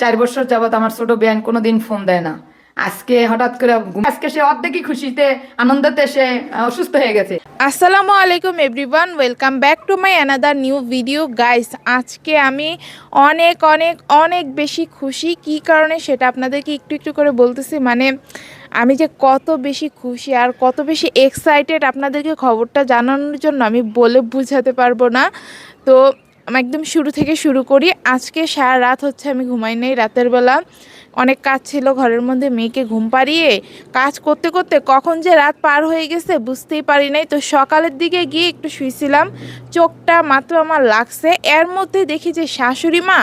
চার বছর যাবত আমার ছোট বেআইন কোনোদিন ফোন দেয় না। আজকে হঠাৎ করে আজকে সে অর্ধেকই খুশিতে আনন্দতে সে অসুস্থ হয়ে গেছে। আসসালামু আলাইকুম everyone welcome back to my another new video guys আজকে আমি অনেক অনেক অনেক বেশি খুশি। কি কারণে সেটা আপনাদেরকে একটু একটু করে বলতেছি? মানে আমি যে কত বেশি খুশি আর কত বেশি এক্সাইটেড আপনাদেরকে খবরটা জানানোর জন্য আমি বলে বুঝাতে পারব না। তো একদম শুরু থেকে শুরু করি। আজকে সারা রাত হচ্ছে আমি ঘুমাই নেই, রাতের বেলা। অনেক কাজ ছিল, ঘরের মধ্যে মেয়েকে ঘুম পাড়িয়ে কাজ করতে করতে কখন যে রাত পার হয়ে গেছে বুঝতেই পারি নাই। তো সকালের দিকে গিয়ে একটু শুয়েছিলাম চোখটা মাত্র আমার লাগছে। এর মধ্যে দেখি যে শাশুড়ি মা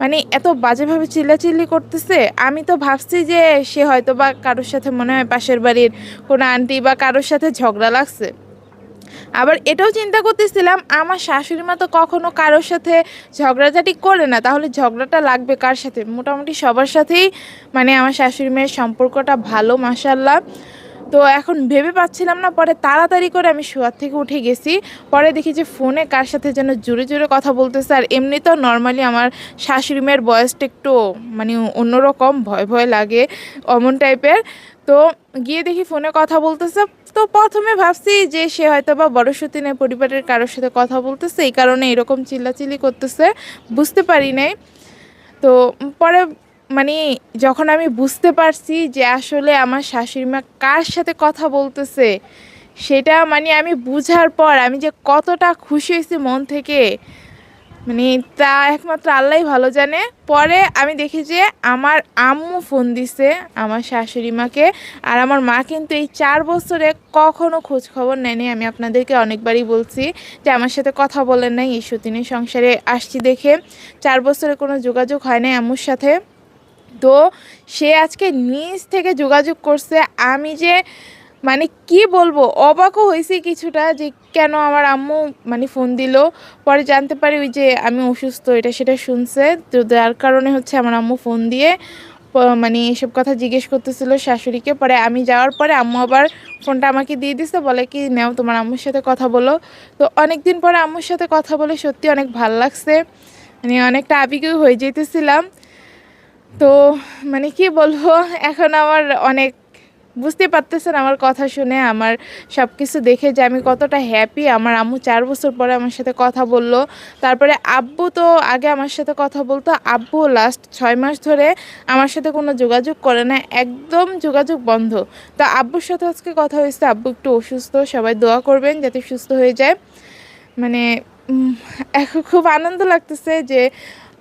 মানে এত বাজেভাবে চিল্লাচিল্লি করতেছে। আমি তো ভাবছি যে সে হয়তো বা কারোর সাথে মনে হয় পাশের বাড়ির কোনো আন্টি বা কারোর সাথে ঝগড়া লাগছে। আবার এটাও চিন্তা করতেছিলাম, আমার শাশুড়ি মা তো কখনো কারোর সাথে ঝগড়াঝাটি করে না, তাহলে ঝগড়াটা লাগবে কার সাথে? মোটামুটি সবার সাথেই মানে আমার শাশুড়ি মেয়ের সম্পর্কটা ভালো মাসাল্লাহ তো এখন ভেবে পাচ্ছিলাম না, পরে তাড়াতাড়ি করে আমি শোয়ার থেকে উঠে গেছি, পরে দেখি যে ফোনে কার সাথে যেন জোরে জোরে কথা বলতেছে, আর এমনিতেও নর্মালি আমার শাশুড়ি মেয়ের বয়সটা একটু মানে অন্যরকম, ভয় ভয় লাগে, অমন টাইপের তো গিয়ে দেখি ফোনে কথা বলতেছে তো প্রথমে ভাবছি যে সে হয়তো বা বড় সতীনের পরিবারের কারোর সাথে কথা বলতেছে, এই কারণে এরকম চিল্লাচিল্লি করতেছে, বুঝতে পারি নাই। তো পরে মানে যখন আমি বুঝতে পারছি যে আসলে আমার শাশুড়ি মা কার সাথে কথা বলতেছে, সেটা মানে আমি বুঝার পর আমি যে কতটা খুশি হয়েছি মন থেকে মানে তা একমাত্র আল্লাহই ভালো জানে। পরে আমি দেখি যে আমার আম্মু ফোন দিছে আমার শাশুড়ি মাকে, আর আমার মা কিন্তু এই চার বছরে কখনো খোঁজ খবর নেয়নি। আমি আপনাদেরকে অনেকবারই বলছি যে আমার সাথে কথা বলেন নাই, এই সতীনের সংসারে আসছি দেখে। চার বছরে কোনো যোগাযোগ হয় নাই আম্মুর সাথে। তো সে আজকে নিজ থেকে যোগাযোগ করছে। আমি যে মানে কি বলব? অবাকও হয়েছি কিছুটা যে কেন আমার আম্মু মানে ফোন দিল। পরে জানতে পারি ওই যে আমি অসুস্থ, এটা সেটা শুনছে। তো যার কারণে হচ্ছে আমার আম্মু ফোন দিয়ে মানে এসব কথা জিজ্ঞেস করতেছিল শাশুড়িকে। পরে আমি যাওয়ার পরে আম্মু আবার ফোনটা আমাকে দিয়ে দিছে, বলে কি, নেও, তোমার আম্মুর সাথে কথা বলো। তো অনেক দিন পরে আম্মুর সাথে কথা বলে সত্যি অনেক ভালো লাগছে। মানে অনেকটা আবেগেও হয়ে যেতেছিলাম। তো মানে কি বলব, এখন আমার অনেক বুঝতে পারতেছেন আমার কথা শুনে, আমার সব কিছু দেখে যে আমি কতটা হ্যাপি আমার আম্মু চার বছর পরে আমার সাথে কথা বলল। তারপরে আব্বু তো আগে আমার সাথে কথা বলতো। আব্বু লাস্ট ছয় মাস ধরে আমার সাথে কোনো যোগাযোগ করে না, একদম যোগাযোগ বন্ধ। তো আব্বুর সাথে আজকে কথা হয়েছে, আব্বু একটু অসুস্থ, সবাই দোয়া করবেন যাতে সুস্থ হয়ে যায়। মানে এখন খুব আনন্দ লাগতেছে যে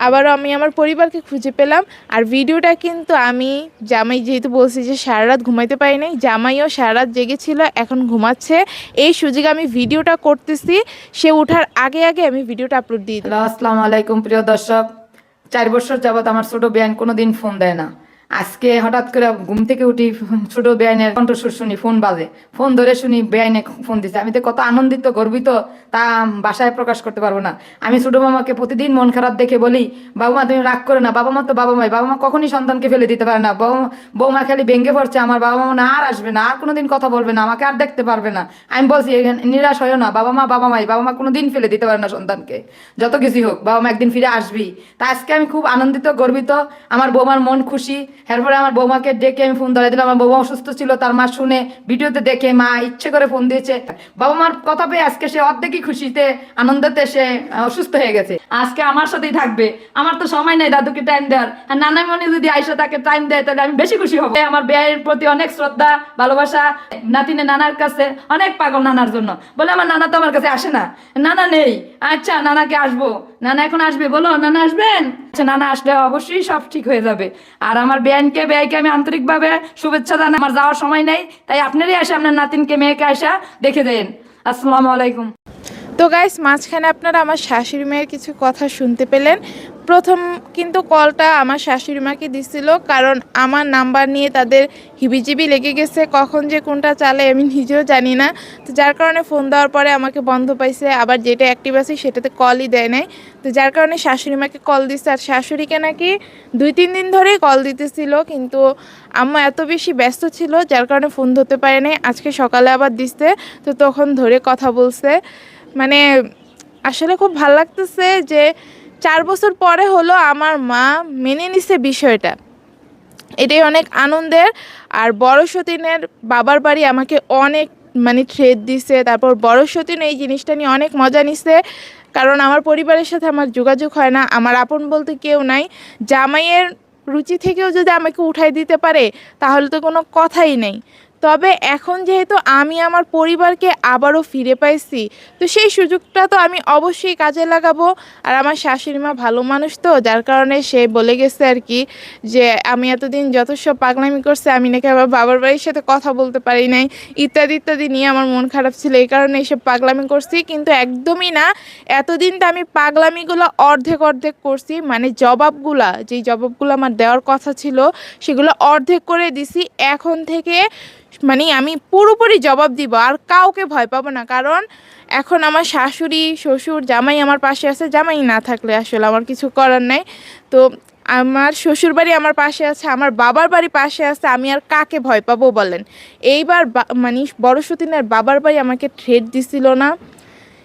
আবারও আমি আমার পরিবারকে খুঁজে পেলাম। আর ভিডিওটা কিন্তু আমি, জামাই যেহেতু বলছি যে সারা রাত ঘুমাইতে পারি নাই, জামাইও সারা রাত জেগেছিল, এখন ঘুমাচ্ছে। এই সুযোগে আমি ভিডিওটা করতেছি। সে ওঠার আগে আগে আমি ভিডিওটা আপলোড দিই। আসসালামু আলাইকুম প্রিয় দর্শক। চার বছর যাবত আমার ছোটো ছোট কোনো দিন ফোন দেয় না। আজকে হঠাৎ করে ঘুম থেকে উঠি, ছোট বেআইনের কণ্ঠস্বর শুনি, ফোন বাজে। ফোন ধরে শুনি বেআইনে ফোন দিছে। আমি তো কত আনন্দিত, গর্বিত, তা বাসায় প্রকাশ করতে পারব না। আমি ছোট মামাকে প্রতিদিন মন খারাপ দেখে বলি, বাবা মা, তুমি রাগ করে না, বাবা মা তো বাবা মাই, বাবা মা কখনই সন্তানকে ফেলে দিতে পারে না। বাবা মা- বৌমা খালি ভেঙে পড়ছে, আমার বাবা মা না আর আসবে না, আর কোনোদিন কথা বলবে না, আমাকে আর দেখতে পারবে না। আমি বলছি নিরাশ হয়েও না, বাবা মা, বাবা মাই, বাবা মা কোনোদিন ফেলে দিতে পারে না সন্তানকে। যত কিছুই হোক, বাবা মা একদিন ফিরে আসবি তা আজকে আমি খুব আনন্দিত, গর্বিত, আমার বৌমার মন খুশি এরপরে আমার বৌমাকে ডেকে আমি ফোন ধরে দিলাম। আমার বৌমা অসুস্থ ছিল, তার মা শুনে ভিডিওতে দেখে মা ইচ্ছে করে ফোন দিয়েছে। বাবা মার কথা পেয়ে আজকে সে অর্ধেকই খুশিতে, আনন্দতে সে অসুস্থ হয়ে গেছে। আজকে আমার সাথেই থাকবে। আমার তো সময় নেই দাদুকে টাইম দেওয়ার। আর নানা মনে যদি আইসা তাকে টাইম দেয়, তাহলে আমি বেশি খুশি হব। আমার ব্যয়ের প্রতি অনেক শ্রদ্ধা, ভালোবাসা, নাতিনে নানার কাছে অনেক পাগল নানার জন্য। বলে আমার নানা তো আমার কাছে আসে না। নানা নেই। আচ্ছা নানাকে আসব। নানা এখন আসবে, বলো, নানা আসবেন? আচ্ছা নানা আসলে অবশ্যই সব ঠিক হয়ে যাবে। আর আমার বেআইনকে ব্যয়কে আমি আন্তরিকভাবে শুভেচ্ছা জানাই, আমার যাওয়ার সময় নেই, তাই আপনারই আসে, আপনার নাতিনকে, মেয়েকে আসা, দেখে দেন। আসসালামু আলাইকুম। তো গাইস মাঝখানে আপনারা আমার শাশুড়ি মায়ের কিছু কথা শুনতে পেলেন। প্রথম কিন্তু কলটা আমার শাশুড়ি মাকে দিছিল, কারণ আমার নাম্বার নিয়ে তাদের হিবিজিবি লেগে গেছে, কখন যে কোনটা চালে আমি নিজেও জানি না। তো যার কারণে ফোন দেওয়ার পরে আমাকে বন্ধ পাইছে, আবার যেটা অ্যাক্টিভ আছে সেটাতে কলই দেয় নাই। তো যার কারণে শাশুড়ি মাকে কল দিচ্ছে আর শাশুড়িকে নাকি দুই, তিন দিন ধরেই কল দিতেছিল, কিন্তু আম্মা এত বেশি ব্যস্ত ছিল, যার কারণে ফোন ধরতে পারে নাই। আজকে সকালে আবার দিচ্ছে তো তখন ধরে কথা বলছে। মানে আসলে খুব ভালো লাগতেছে যে চার বছর পরে হলো আমার মা মেনে নিছে বিষয়টা। এটাই অনেক আনন্দের আর বড় সতীনের বাবার বাড়ি আমাকে অনেক মানে থ্রেড দিছে, তারপর বড় সতীন এই জিনিসটা নিয়ে অনেক মজা নিছে। কারণ আমার পরিবারের সাথে আমার যোগাযোগ হয় না, আমার আপন বলতে কেউ নাই। জামাইয়ের রুচি থেকেও যদি আমাকে উঠাই দিতে পারে, তাহলে তো কোনো কথাই নেই। তবে এখন যেহেতু আমি আমার পরিবারকে আবারও ফিরে পাইছি, তো সেই সুযোগটা তো আমি অবশ্যই কাজে লাগাবো। আর আমার শাশুড়ি মা ভালো মানুষ তো, যার কারণে সে বলে গেছে আর কি যে, আমি এতদিন সব পাগলামি করছে, আমি নাকি আমার বাবার বাড়ির সাথে কথা বলতে পারি নাই। ইত্যাদি ইত্যাদি নিয়ে আমার মন খারাপ ছিল, এই কারণে এইসব পাগলামি করছি। কিন্তু একদমই না, এতদিন তো আমি পাগলামিগুলো অর্ধেক অর্ধেক করছি মানে জবাবগুলা, যেই জবাবগুলো আমার দেওয়ার কথা ছিল, সেগুলো অর্ধেক করে দিছি। এখন থেকে মানে আমি পুরোপুরি জবাব দিব আর কাউকে ভয় পাবো না। কারণ এখন আমার শাশুড়ি, শ্বশুর, জামাই আমার পাশে আছে, জামাই না থাকলে আসলে আমার কিছু করার নাই। তো আমার শ্বশুর বাড়ি আমার পাশে আছে, আমার বাবার বাড়ি পাশে আছে, আমি আর কাকে ভয় পাবো বলেন? এইবার মানে বড় বাবার বাড়ি আমাকে থ্রেট দিছিল না।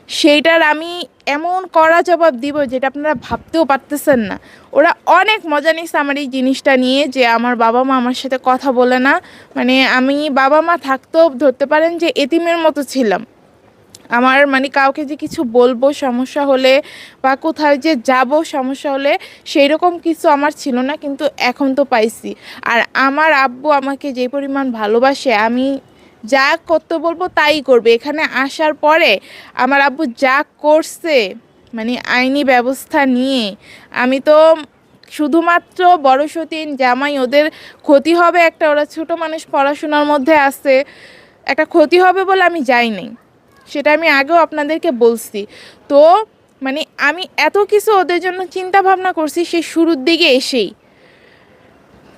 সেইটার আমি এমন কড়া জবাব দিব যেটা আপনারা ভাবতেও পারতেছেন না। ওরা অনেক মজা নিচ্ছে আমার এই জিনিসটা নিয়ে যে আমার বাবা মা আমার সাথে কথা বলে না। মানে আমি বাবা মা থাকতেও ধরতে পারেন যে এতিমের মতো ছিলাম। আমার মানে কাউকে যে কিছু বলব সমস্যা হলে বা কোথায় যে যাব সমস্যা হলে সেই রকম কিছু আমার ছিল না, কিন্তু এখন তো পাইছি। আর আমার আব্বু আমাকে যে পরিমাণ ভালোবাসে, আমি যা করতে বলব তাই করবে। এখানে আসার পরে আমার আব্বু যা করছে মানে আইনি ব্যবস্থা নিয়ে, আমি তো শুধুমাত্র বড় সতীন জামাই, ওদের ক্ষতি হবে একটা, ওরা ছোট মানুষ পড়াশোনার মধ্যে আছে, একটা ক্ষতি হবে বলে আমি যাইনি সেটা আমি আগেও আপনাদেরকে বলছি। তো মানে আমি এত কিছু ওদের জন্য চিন্তা ভাবনা করছি সেই শুরুর দিকে এসেই।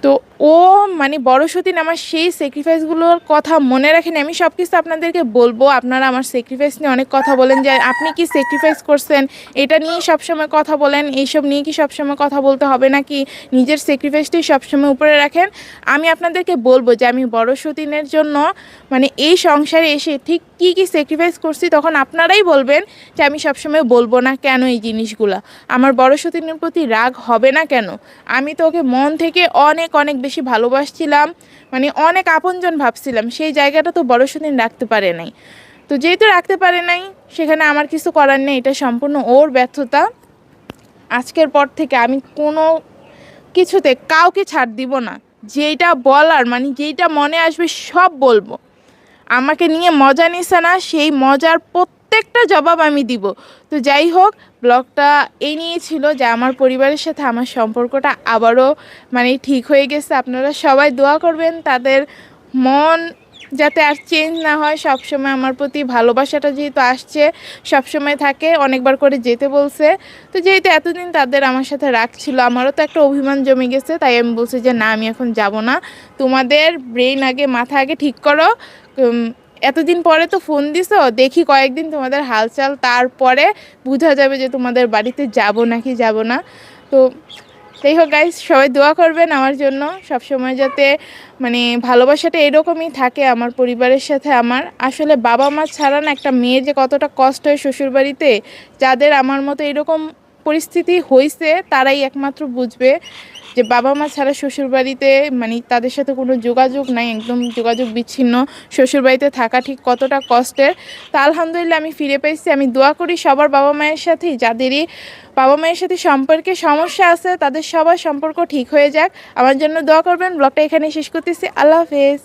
তো ও মানে বড় সতীন আমার সেই স্যাক্রিফাইসগুলোর কথা মনে রাখেন। আমি সব কিছু আপনাদেরকে বলব। আপনারা আমার স্যাক্রিফাইস নিয়ে অনেক কথা বলেন যে, আপনি কি স্যাক্রিফাইস করছেন? এটা নিয়ে সবসময় কথা বলেন। এইসব নিয়ে কি সবসময় কথা বলতে হবে নাকি নিজের স্যাক্রিফাইসটাই সবসময় উপরে রাখেন? আমি আপনাদেরকে বলব যে, আমি বড় সতীনের জন্য মানে এই সংসারে এসে ঠিক কী কী স্যাক্রিফাইস করছি তখন আপনারাই বলবেন যে, আমি সবসময় বলব না কেন এই জিনিসগুলো? আমার বড় সতীনের প্রতি রাগ হবে না কেন? আমি তো ওকে মন থেকে অনেক অনেক অনেক বেশি ভালোবাসছিলাম মানে অনেক আপনজন ভাবছিলাম। সেই জায়গাটা তো বড় সতীন রাখতে পারে নাই। তো যেহেতু রাখতে পারে নাই, সেখানে আমার কিছু করার নেই, এটা সম্পূর্ণ ওর ব্যর্থতা। আজকের পর থেকে আমি কোনো কিছুতে কাউকে ছাড় দিব না। যেইটা বলার মানে যেইটা মনে আসবে সব বলব। আমাকে নিয়ে মজা নিছে না, সেই মজার প্রত্যেকটা জবাব আমি দিব। তো যাই হোক, ব্লগটা এই নিয়েই ছিল যে আমার পরিবারের সাথে আমার সম্পর্কটা আবারও মানে ঠিক হয়ে গেছে। আপনারা সবাই দোয়া করবেন, তাদের মন যাতে আর চেঞ্জ না হয়। সবসময় আমার প্রতি ভালোবাসাটা যেহেতু আসছে, সবসময় থাকে, অনেকবার করে যেতে বলছে। তো যেহেতু এতদিন তাদের আমার সাথে রাখছিল আমারও তো একটা অভিমান জমে গেছে, তাই আমি বলছি যে না, আমি এখন যাব না। তোমাদের ব্রেন আগে, মাথা আগে ঠিক করো। এতদিন পরে তো ফোন দিছো, দেখি কয়েকদিন তোমাদের হালচাল, তারপরে বোঝা যাবে যে তোমাদের বাড়িতে যাব নাকি যাব না। তো যাই হোক গাইজ সবাই দোয়া করবেন আমার জন্য। সব সময় যাতে মানে ভালোবাসাটা এরকমই থাকে আমার পরিবারের সাথে আমার। আসলে বাবা মা ছাড়া না একটা মেয়ের যে কতটা কষ্ট হয় শ্বশুরবাড়িতে, যাদের আমার মতো এরকম পরিস্থিতি হয়েছে তারাই একমাত্র বুঝবে যে বাবা মা ছাড়া শ্বশুরবাড়িতে মানে তাদের সাথে কোনো যোগাযোগ নাই, একদম যোগাযোগ বিচ্ছিন্ন, শ্বশুরবাড়িতে থাকা ঠিক কতটা কষ্টের। তা আলহামদুলিল্লাহ আমি ফিরে পেয়েছি। আমি দোয়া করি সবার বাবা মায়ের সাথেই, যাদেরই বাবা মায়ের সাথে সম্পর্কে সমস্যা আছে, তাদের সবার সম্পর্ক ঠিক হয়ে যাক। আমার জন্য দোয়া করবেন। ব্লগটা এখানে শেষ করতেছি। আল্লাহ হাফেজ।